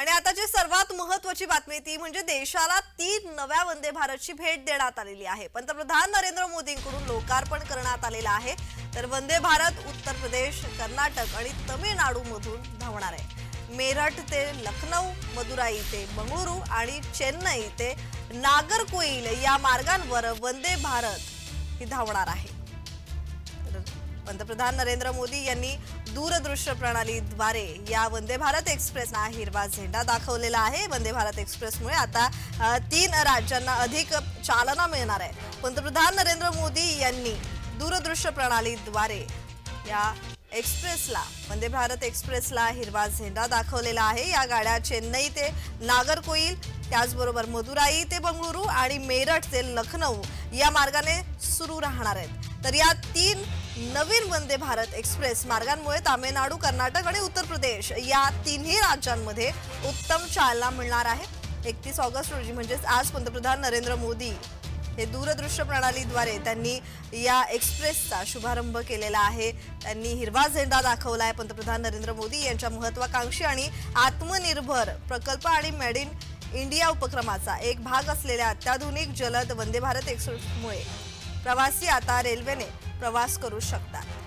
आणि आता जी सर्वात महत्वाची बातमी ती म्हणजे देशाला तीन नव्या वंदे भारतची भेट देण्यात आलेली आहे. पंतप्रधान नरेंद्र मोदींकडून लोकार्पण करण्यात आलेलं आहे. तर वंदे भारत उत्तर प्रदेश कर्नाटक आणि तमिळनाडू मधून धावणार आहे. मेरठ ते लखनौ मदुराई ते बंगळुरू आणि चेन्नई ते नागरकोईल या मार्गांवर वंदे भारत ही धावणार आहे. पंतप्रधान नरेंद्र मोदी यांनी दूरदृश्य प्रणालीद्वारे या वंदे भारत एक्सप्रेसना हिरवा झेंडा दाखवलेला आहे. वंदे भारत एक्सप्रेसमुळे आता तीन राज्यांना अधिक चालना मिळणार आहे. पंतप्रधान नरेंद्र मोदी यांनी दूरदृश्य प्रणालीद्वारे या एक्सप्रेसला वंदे भारत एक्सप्रेसला हिरवा झेंडा दाखवलेला आहे. या गाड्या चेन्नई ते नागरकोईल त्याचबरोबर मदुराई ते बंगळुरू आणि मेरठ ते लखनौ या मार्गाने सुरू राहणार आहेत. तर या तीन नवीन वंदे भारत एक्सप्रेस मार्गांमुळे तामिळनाडू कर्नाटक आणि उत्तर प्रदेश या तिन्ही राज्यांमध्ये उत्तम चालना मिळणार आहे. एकतीस ऑगस्ट रोजी म्हणजेच आज पंतप्रधान नरेंद्र मोदी हे दूरदृश्य प्रणालीद्वारे त्यांनी या एक्सप्रेसचा शुभारंभ केलेला आहे. त्यांनी हिरवा झेंडा दाखवला आहे पंतप्रधान नरेंद्र मोदी यांच्या महत्वाकांक्षी आणि आत्मनिर्भर प्रकल्प आणि मेड इन इंडिया उपक्रमाचा एक भाग असलेल्या अत्याधुनिक जलद वंदे भारत एक्सप्रेसमुळे प्रवासी आता रेल्वेने प्रवास करू शकतात.